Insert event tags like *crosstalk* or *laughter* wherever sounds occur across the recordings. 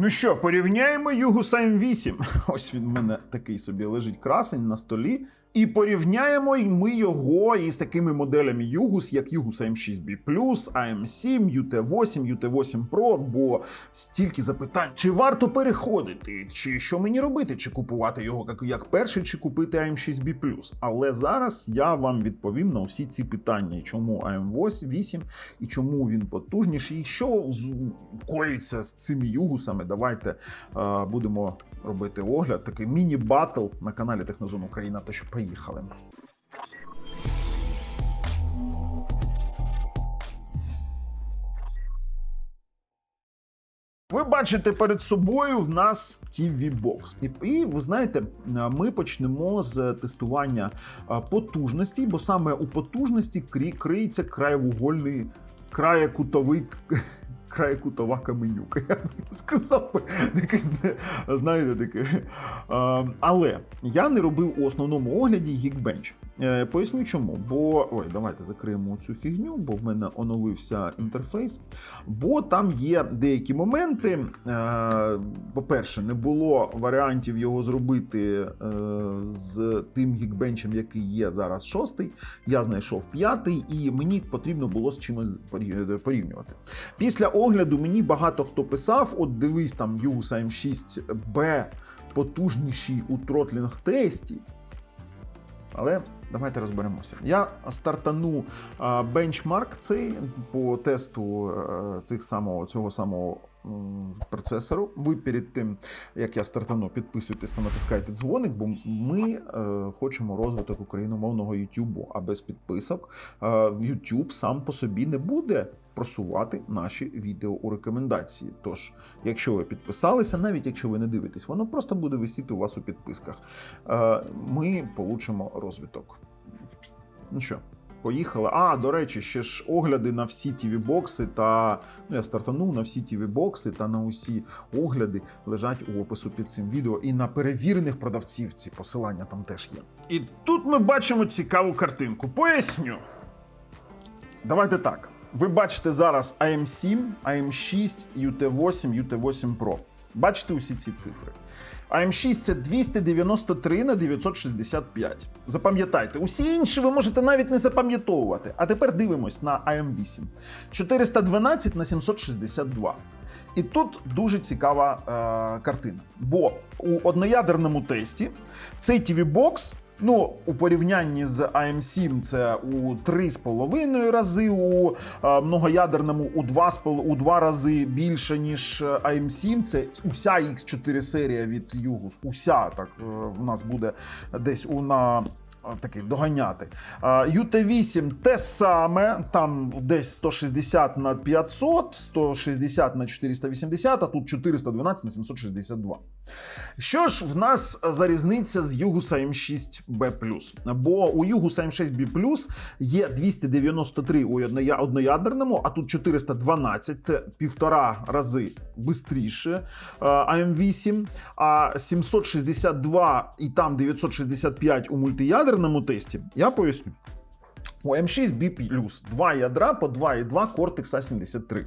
Ну що, порівняємо югу АМ8. *laughs* Ось він в мене такий собі лежить красень на столі. І порівняємо ми його із такими моделями Югус, як Югус AM6B+, AM7, UT8, UT8 Pro, бо стільки запитань, чи варто переходити, чи що мені робити, чи купувати його як, як перший, чи купити AM6B+. Але зараз я вам відповім на всі ці питання, чому AM8 і чому він потужніший, і що коїться з цими югусами. Давайте е, будемо робити огляд, такий міні-батл на каналі Технозон Україна. То що поїхали. Ви бачите перед собою в нас TV Box. І, і ви знаєте, ми почнемо з тестування потужності, бо саме у потужності криється краєвугольний краєкутовий. Краєкутова каменюка, *laughs* я б сказав би. Таке, знаєте, таке. Але я не робив у основному огляді Geekbench. Е, Поясню чому. Бо ой, давайте закриємо цю фігню, бо в мене оновився інтерфейс. Бо там є деякі моменти. Е, По-перше, не було варіантів його зробити е, з тим гікбенчем, який є зараз шостий. Я знайшов п'ятий, і мені потрібно було з чимось порівнювати. Після огляду мені багато хто писав: от дивись там Югус AM6B потужніший у тротлінг тесті. Але давайте розберемося. Я стартану бенчмарк цей по тесту е, цих самого, цього самого процесору. Ви перед тим, як я стартану, підписуйтесь та натискайте дзвоник, бо ми е, хочемо розвиток україномовного YouTube, а без підписок е, сам по собі не буде. Просувати наші відео у рекомендації. Тож, якщо ви підписалися, навіть якщо ви не дивитесь, воно просто буде висіти у вас у підписках. Е, Ми получимо розвиток. Ну що, поїхали. А, до речі, ще ж огляди на всі tv бокси та. Ну, я стартанув на всі tv бокси та на усі огляди лежать у опису під цим відео. І на перевірених продавців ці посилання там теж є. І тут ми бачимо цікаву картинку. Поясню. Давайте так. Ви бачите зараз AM7, AM6, UT8, UT8 Pro. Бачите усі ці цифри. АМ6 це 293 на 965. Запам'ятайте, усі інші ви можете навіть не запам'ятовувати. А тепер дивимось на АМ8 412 на 762. І тут дуже цікава е, картина. Бо у одноядерному тесті цей TV-бокс Ну, у порівнянні з AM7 це у 3,5 рази, у е, многоядерному у 2, у 2 рази більше, ніж AM7. Це уся X4 серія від Югус. Уся так е, в нас буде десь у на. е, Такий доганяти. UT8 те саме, там десь 160 на 500, 160 на 480, а тут 412 на 762. Що ж в нас за різниця з Югуса М6B+. Бо у Югуса М6B+, є 293 у одноядерному, а тут 412, це півтора рази швидше АМ8, а 762 і там 965 у мультиядерному тесті. Я поясню. У М6B+, два ядра по 2,2 Cortex A73.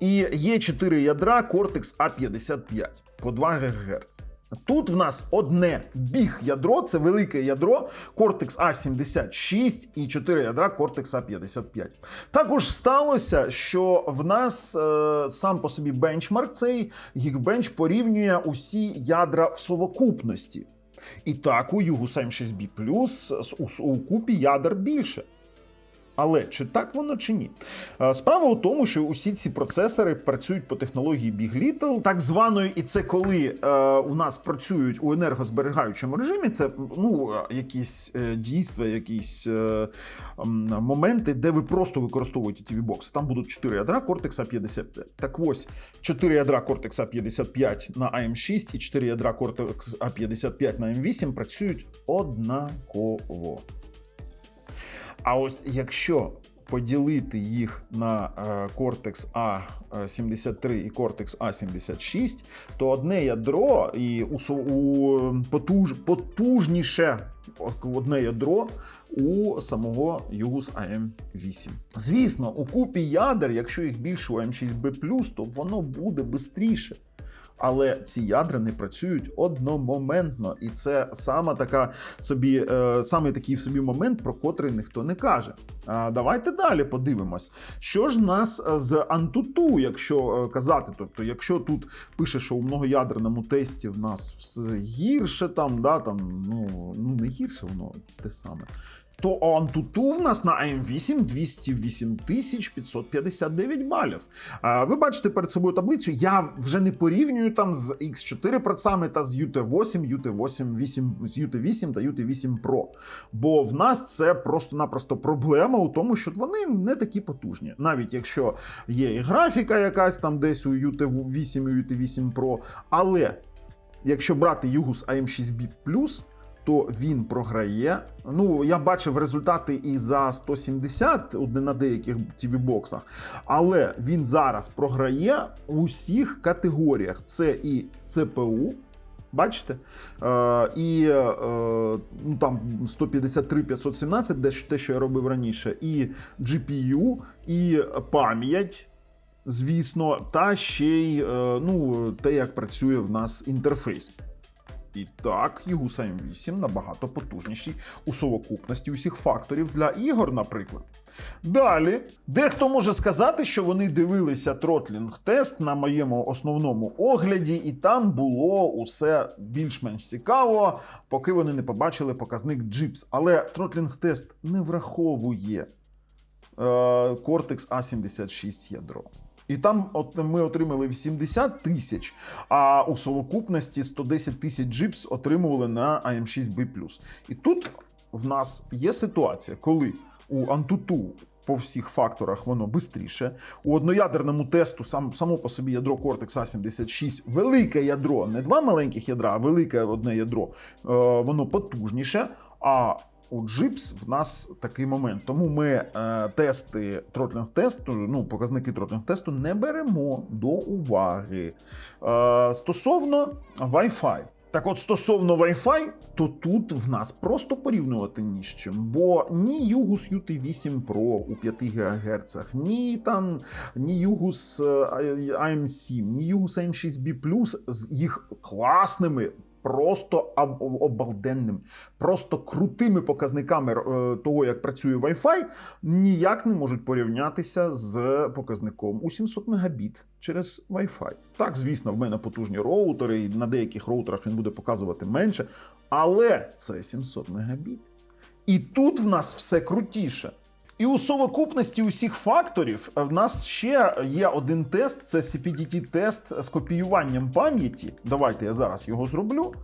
І є 4 ядра Cortex A55 по 2 ГГц. Тут в нас одне біг ядро, це велике ядро Cortex A76 і 4 ядра Cortex A55. Також сталося, що в нас е, сам по собі бенчмарк цей Geekbench порівнює усі ядра в совокупності. І так, у Югуса М6B+, у, у купі ядер більше. Але чи так воно чи ні? Е, Справа у тому, що усі ці процесори працюють по технології Big Little, так званої, і це коли е, у нас працюють у енергозберігаючому режимі, це ну, е, якісь е, дійства, якісь е, м, моменти, де ви просто використовуєте TV бокс. Там будуть 4 ядра Cortex A55. Так ось 4 ядра Cortex A55 на AM6 і 4 ядра Cortex A55 на AM8 працюють однаково. А ось якщо поділити їх на е, Cortex A73 і Cortex A76, то одне ядро і у, потуж, потужніше одне ядро у самого Югус AM8. Звісно, у купі ядер, якщо їх більше у M6B+, то воно буде швидше. Але ці ядра не працюють одномоментно, і це саме така собі, е, саме такий собі момент, про котрий ніхто не каже. Давайте далі подивимось, що ж нас е, з Antutu, якщо е, казати, тобто, якщо тут пише, що у многоядерному тесті в нас все гірше, там, да, там, ну, ну не гірше, воно те саме. То Antutu в нас на AM8 208 559 балів. Ви бачите перед собою таблицю. Я вже не порівнюю там з X4 процами та з UT8, UT8, 8, з UT8 та UT8 Pro. Бо в нас це просто-напросто проблема у тому, що вони не такі потужні. Навіть якщо є і графіка якась там десь у UT8 і UT8 Pro. Але якщо брати Югус AM6B то він програє. Ну, я бачив результати і за 170 на деяких tv боксах але він зараз програє у всіх категоріях: це і ЦПУ. Бачите? Е, І е, ну, там 153 517, де те, що я робив раніше, і GPU, і пам'ять. Звісно, та ще й е, ну, те, як працює в нас інтерфейс. І так, Ягуса М8 набагато потужніший у совокупності усіх факторів для ігор, наприклад. Далі, дехто може сказати, що вони дивилися тротлінг-тест на моєму основному огляді, і там було усе більш-менш цікаво, поки вони не побачили показник Джипс. Але тротлінг-тест не враховує е, Cortex A76 ядро. І там от ми отримали 80 тисяч, а у совокупності 110 тисяч джипс отримували на AM6B+. І тут в нас є ситуація, коли у Antutu по всіх факторах воно швидше. У одноядерному тесту сам, само по собі ядро Cortex A76, велике ядро, не два маленьких ядра, а велике одне ядро, е, воно потужніше. А у Джипс в нас такий момент. Тому ми е, тести тротлінг тесту, ну, показники тротлінг тесту не беремо до уваги. Е, Стосовно Wi-Fi. Так от, стосовно Wi-Fi, то тут в нас просто порівнювати ні з чим. Бо ні Югус UT8 Pro у 5 ГГц, ні там, ні Югус AM7, ні Югус AM6B з їх класними просто обалденним, просто крутими показниками е, того, як працює Wi-Fi, ніяк не можуть порівнятися з показником у 700 Мбіт через Wi-Fi. Так, звісно, в мене потужні роутери, і на деяких роутерах він буде показувати менше, але це 700 Мбіт. І тут в нас все крутіше. І у совокупності усіх факторів в нас ще є один тест: це CPDT-тест з копіюванням пам'яті. Давайте я зараз його зроблю.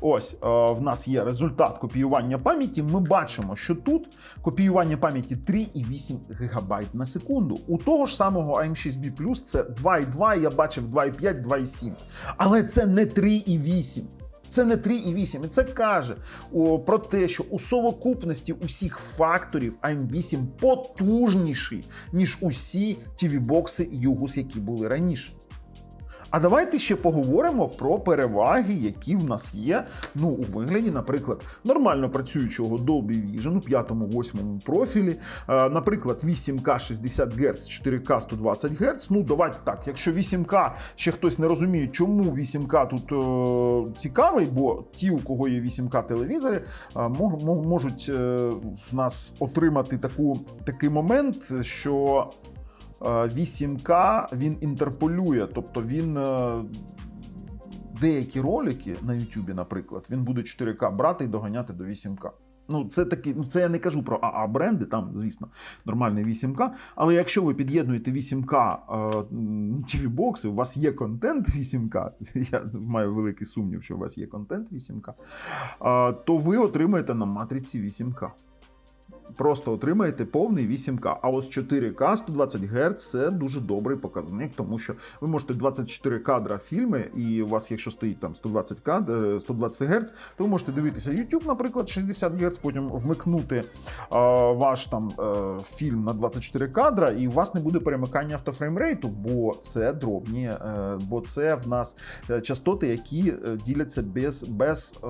Ось е, в нас є результат копіювання пам'яті. Ми бачимо, що тут копіювання пам'яті 3,8 ГБ на секунду. У того ж самого AM6B це 2,2, я бачив 2,5, 2,7. Але це не 3,8. Це не 3,8. І це каже про те, що у совокупності усіх факторів AM8 потужніший, ніж усі tv бокси Югус, які були раніше. А давайте ще поговоримо про переваги, які в нас є. Ну, у вигляді, наприклад, нормально працюючого Dolby Vision у 5-8 профілі. Е, наприклад, 8К 60 Гц, 4К 120 Гц. Ну, давайте так. Якщо 8К ще хтось не розуміє, чому 8К тут е, цікавий, бо ті, у кого є 8К телевізори, е, можуть е, нас отримати таку, такий момент, що 8К він інтерполює, тобто він. Е, деякі ролики на YouTube, наприклад, він буде 4К брати і доганяти до 8К. Ну, це такі, ну це я не кажу про АА бренди, там, звісно, нормальний 8К. Але якщо ви під'єднуєте 8К tv бокси у вас є контент 8К, *laughs* я маю великий сумнів, що у вас є контент 8К, е, то ви отримаєте на матриці 8К просто отримаєте повний 8К. А ось 4К 120 Гц це дуже добрий показник, тому що ви можете 24 кадра фільми, і у вас, якщо стоїть там 120 кадр, 120 Гц, то ви можете дивитися YouTube, наприклад, 60 Гц, потім вмикнути а, ваш там а, е, фільм на 24 кадра, і у вас не буде перемикання автофреймрейту, бо це дробні, а, е, бо це в нас е, частоти, які діляться без, без а,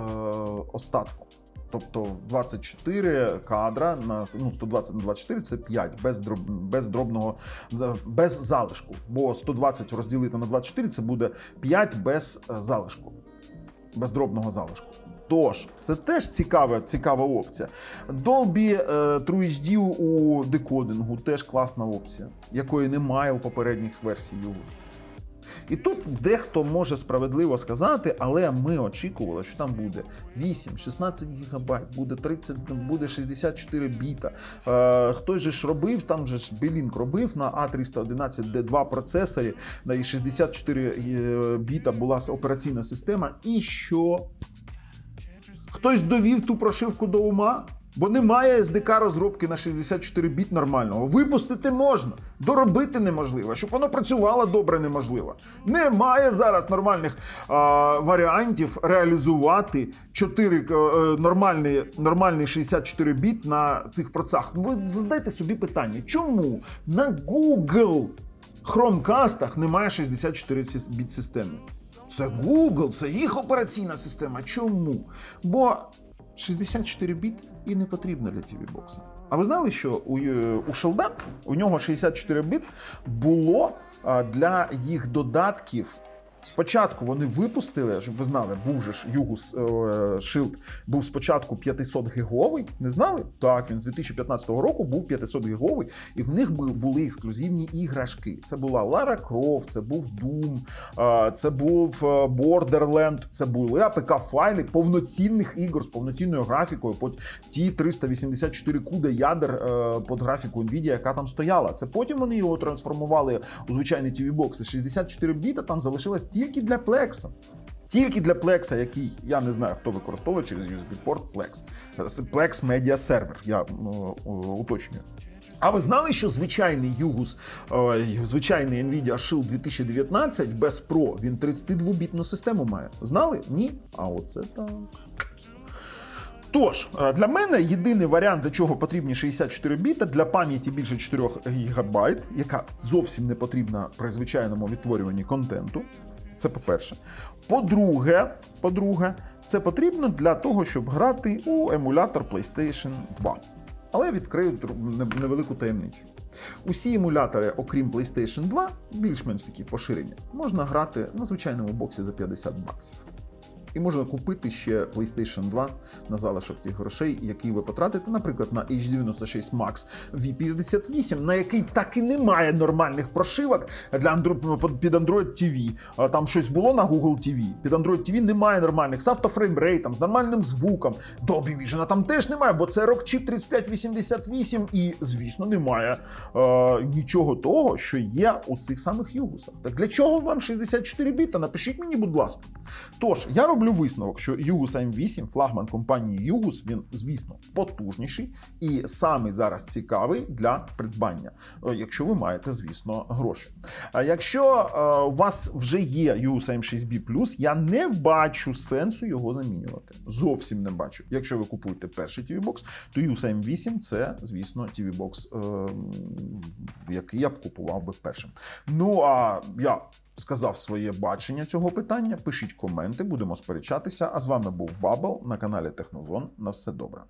остатку. Тобто в 24 кадра на ну, 120 на 24 це 5 без, дроб, без дробного без залишку. Бо 120 розділити на 24 це буде 5 без е, залишку, без дробного залишку. Тож, це теж цікава, цікава опція. Dolby е, True HD у декодингу теж класна опція, якої немає у попередніх версій UGUS. І тут дехто може справедливо сказати, але ми очікували, що там буде 8, 16 гігабайт, буде 30, буде 64 біта. Е, хтось же ж робив, там же ж Белінк робив на A311D2 процесорі, і 64 е, біта була операційна система. І що? Хтось довів ту прошивку до ума? Бо немає SDK розробки на 64 біт нормального. Випустити можна, доробити неможливо, щоб воно працювало добре неможливо. Немає зараз нормальних а, варіантів реалізувати 4 е, е, нормальний, нормальний 64 біт на цих процесах. Ну, ви задайте собі питання, чому на Google Chromecast немає 64 біт системи? Це Google, це їх операційна система. Чому? Бо 64 біт і не потрібно для TV бокса. А ви знали, що у, е, у Sheldon у нього 64 біт було для їх додатків. Спочатку вони випустили, щоб ви знали, був же ж Югус е, Shield був спочатку 500 гіговий. Не знали? Так, він з 2015 року був 500 гіговий, і в них бу- були ексклюзивні іграшки. Це була Лара Крофт, це був Doom, е, це був е, Borderland, це були АПК-файли повноцінних ігор з повноцінною графікою, по ті 384 куда ядер е, під графіку Nvidia, яка там стояла. Це потім вони його трансформували у звичайний TV бокс. 64 біта там залишилось тільки для Plex. Тільки для Plex, який я не знаю, хто використовує через USB-порт Plex. Plex Media Server, я ну, уточнюю. А ви знали, що звичайний Югус, е, звичайний Nvidia Shield 2019 без Pro, він 32-бітну систему має? Знали? Ні? А оце так. Тож, е, для мене єдиний варіант, для чого потрібні 64 біта, для пам'яті більше 4 ГБ, яка зовсім не потрібна при звичайному відтворюванні контенту. Це по-перше. По-друге, по-друге, це потрібно для того, щоб грати у емулятор PlayStation 2. Але відкрию невелику таємницю. Усі емулятори, окрім PlayStation 2, більш-менш такі поширені, можна грати на звичайному боксі за 50 баксів. І можна купити ще PlayStation 2 на залишок тих грошей, які ви потратите, наприклад, на H96 Max V58, на який так і немає нормальних прошивок для Android, під Android TV. Там щось було на Google TV. Під Android TV немає нормальних з автофреймрейтом, з нормальним звуком. Dolby Vision там теж немає, бо це Rockchip 3588 і, звісно, немає е, нічого того, що є у цих самих югусах. Так для чого вам 64 біта? Напишіть мені, будь ласка. Тож, я роблю висновок, що Югус М8, флагман компанії Югус, він, звісно, потужніший і самий зараз цікавий для придбання, е, якщо ви маєте, звісно, гроші. А якщо е, у вас вже є Югус М6B+, я не бачу сенсу його замінювати. Зовсім не бачу. Якщо ви купуєте перший TV Box, то Югус М8 це, звісно, TV Box, е, який я б купував би першим. Ну а я сказав своє бачення цього питання. Пишіть коменти, будемо сперечатися. А з вами був Бабл на каналі Технозон. На все добре.